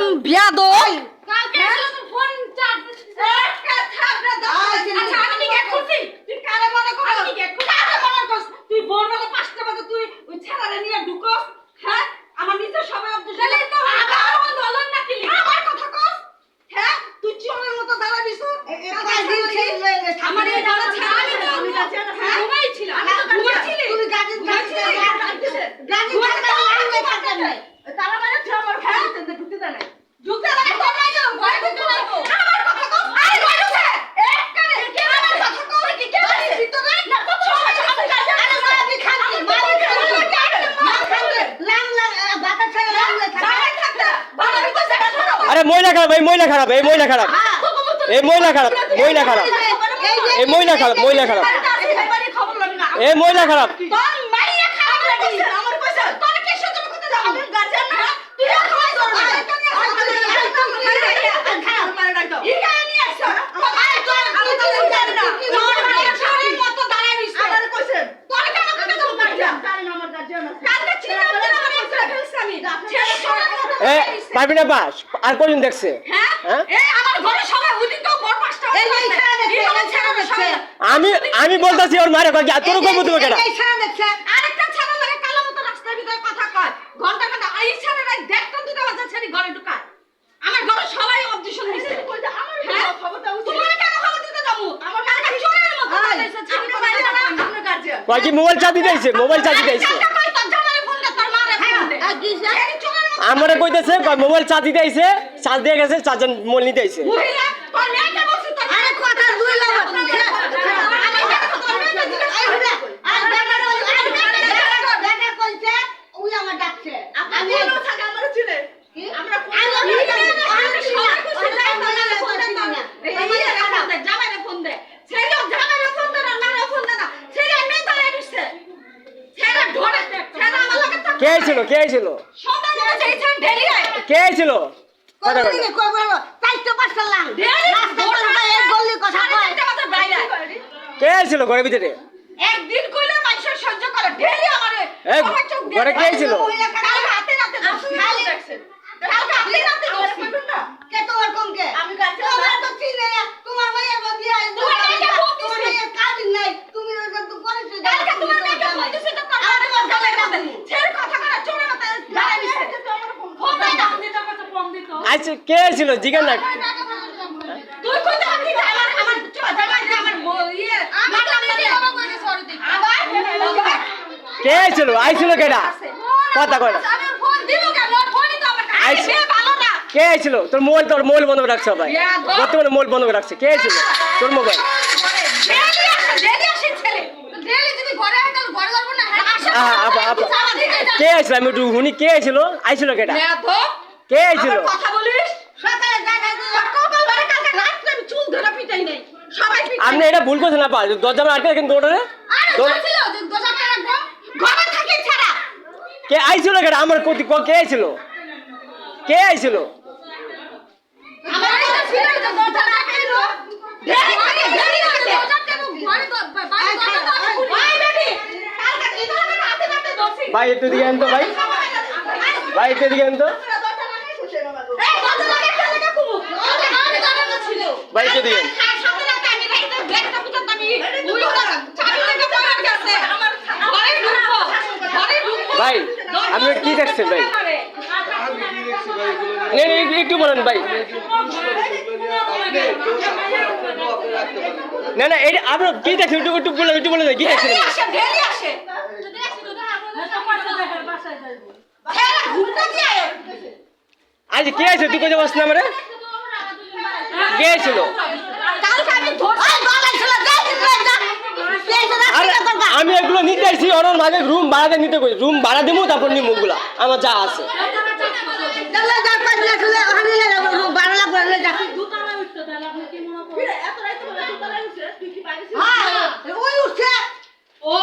হারাম বিয়াদ কালকে তো ফোন চার্জ একটা থাপড়া দাও। আচ্ছা আমি কি করছি তুই কারে মনে কারে? মনে তুই ভোরবেলা বাজে তুই ওই ছেড়ারে নিয়ে ঢুকস হ্যাঁ আমার নিজের সবাই অবধি তাহলে তো আমার মন হলো না কি আমার কথা কস হ্যাঁ তুই চোরের মতো দাঁড়াবিস আমার এই দাঁড়া ছাড়া আমি তো আমি হ্যাঁ ঘুমাইছিলাম আমি তো ঘুমাইছিলি তুমি গাড়ি তারা মানে তুই আমার হ্যাঁ ঢুকতে দেয় নাই ঢুকতে দেয় নাই তোর নাই যাও ঘরে ঢুকতে নাই তো আমার কথা কস আরে ঘরে ঢুকে এক কানে কে আমার কথা কস কি কে বলে ভিতরে না তো সমস্যা আমি কাজে আরে মা আমি খাচ্ছি মারি আরে মহিলা খারাপ এই মহিলা খারাপ এই মহিলা খারাপ। এই মহিলা খারাপ মহিলা খারাপ। এই মহিলা খারাপ মহিলা খারাপ। এই মহিলা খারাপ তোর মাইয়া খারাপ লাগে আমার পয়সা তোর কে সাথে কথা দাও আমার গার্জিয়ান না তুই খাওয়াই তোর এ পারবি না বাস আর কদিন দেখছে? হ্যাঁ? আমি আমি বলতেছি ওর মারে কয় তোর কেটা আমার ঘরে সবাই অবজেকশন দিছে হ্যাঁ? খবরটা তোমার কেন খবর দিতে যাব? আমার কালকে চোরের মতো বাজাইছে ছাড়ি বাইরে না। আপনার গার্জিয়ান কয় কি মোবাইল চাবি দিয়েছে মোবাইল চাবি দিয়েছে কালকে কই তোর জামাইরে ফোন দে তোর মারে ফোন দে এই চোরের মতো আমারে কইতেছে কয় মোবাইল চার্জ দিতে আইছে চার্জ দিয়ে গেছে চার্জার মোবাইল নিতে আইছে। আমার ছিল আমরা জামাইরে ফোন দে ছেলে ছেলে ছেলে ছেলে তো কে কে ছেলে ঢেলি কে আইছিল কথা কয়। কে আইছিল ঘরের ভিতরে? একদিন কইলে মাংস সহ্য করে ঢেলি আমারে। ঘরে কে ছিল? কাল রাতে রাতে দোষী রাতে নাতে দোষী আমি কাছে কালকে তোমার মেয়েকে ফোন দিছি তো তার মানে কথা বলে ছেড়ে কথা করা চোরে মতো দাঁড়ায় দিছে ফোন দেয় না আইছে কে আইছিল জিজ্ঞাসা না তুই কই দাও কি আমার আমার চো- জামাই যে আমার ব- ইয়ে না। আবার? কে আইছিল আইছিল কেডা? কথা কয় না। আমি ফোন দিব কেন? ফোনই তো আমার আইছে। ভালো না। কে আইছিল তোর মোবাইল তোর মোবাইল বন্ধ করে রাখছ ভাই বর্তমানে মোবাইল বন্ধ করে রাখছে। কে আইছিল তোর মোবাইল। ছেলে। কে আইছিল আমি একটু শুনি। কে আইছিল আইছিল কেডা? কে আইছিল আপনি এটা ভুল করছেন আপা দরজা আটকে রাখেন দৌড়ে আরে ছিল যে দোষা করে রাখব ঘরে থাকি ছাড়া। কে আইছিল কেডা আমার কতি ক- কে আইছিল? কে আইছিল? ভাই একটু দিকে আনতো ভাই। ভাই একটু দিকে আনতো ভাই একটু দিকে আন। আর সাথে রাতে আমি রাইতে ব্যাগটা পুজো আমি ওই চাবি লেগে পড়ে গেছে আমার ঘরে ঢুকবো ঘরে ঢুকবো ভাই আপনি কি দেখছেন ভাই? নে, নে, একটু- বলেন ভাই। না না এটা আপনি কি দেখছেন? একটু একটু বলেন একটু বলেন কি দেখছেন? আজ কে আছে তুই কোথায় বসছিস আমারে? কে ছিল আরে আমি এগুলো নিতে আসছি ওনার মাঝে রুম ভাড়াতে নিতে কই? রুম ভাড়া দেবো তারপর নিবো ওগুলা। আমার যা আছে। ও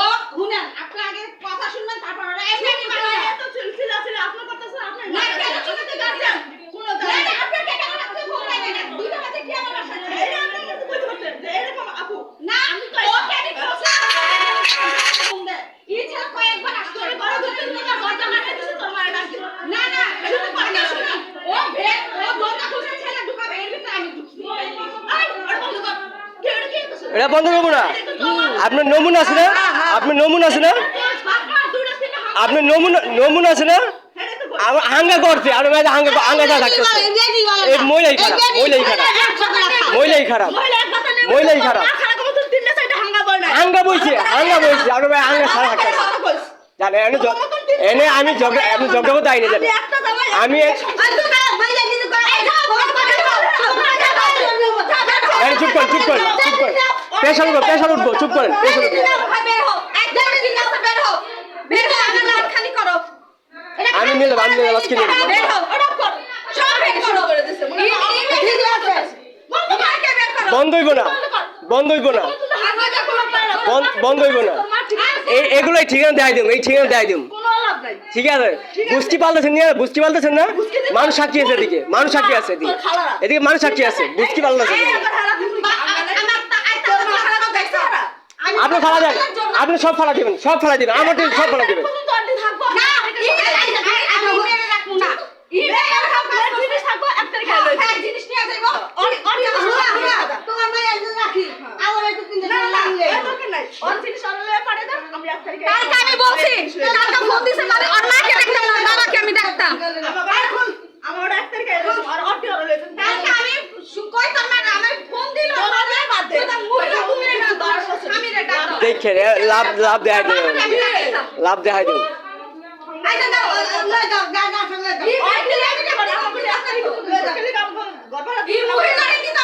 এটা বন্ধ না আপনার নমুনা আছে না? আপনার নমুনা আছে না? আপনার নমুনা নমুনা আছে না? হাঙ্গা করছে। আর ভাই, হাঙ্গা হাঙ্গা যা থাকতেছে। এই মহিলাই খারাপ মহিলাই খারাপ। মহিলাই খারাপ। মহিলাই খারাপ। হাঙ্গা বইছে হাঙ্গা বইছে। আর ভাই, হাঙ্গা সারা থাকতেছে। জানে, এনে আমি জগা আমি জগা করতে আইনি জানে। আমি আরে চুপ কর চুপ কর চুপ কর পেশাল উঠবো পেশাল উঠবো চুপ করেন পেশাল উঠবো আমি নিয়ে যাব আমি নিয়ে যাব আজকে নিয়ে বন্ধ হইব না বন্ধ হইব না। বন্ধ- বন্ধ হইব না। এই এগুলোই ঠিকানা দেয় দিম এই ঠিকানা দেয় দিম। ঠিক আছে? বুঝতে পারতেছেন না? বুঝতে পারতেছেন না? মানুষ সাক্ষী আছে এদিকে মানুষ সাক্ষী আছে এদিকে। এদিকে মানুষ সাক্ষী আছে বুঝতে পারতেছেন আপনি ফালা দেন। আপনি সব ফালা দিবেন সব ফালা দিবেন। আমার টিম সব ফালা দিবেন আমি বলছি ফোন দিছে মানে না বাবাকে আমি ফোন দিল আমি এ লাভ লাভ দেখাই দেবেন লাভ দেখাই এই মহিলারে কিন্তু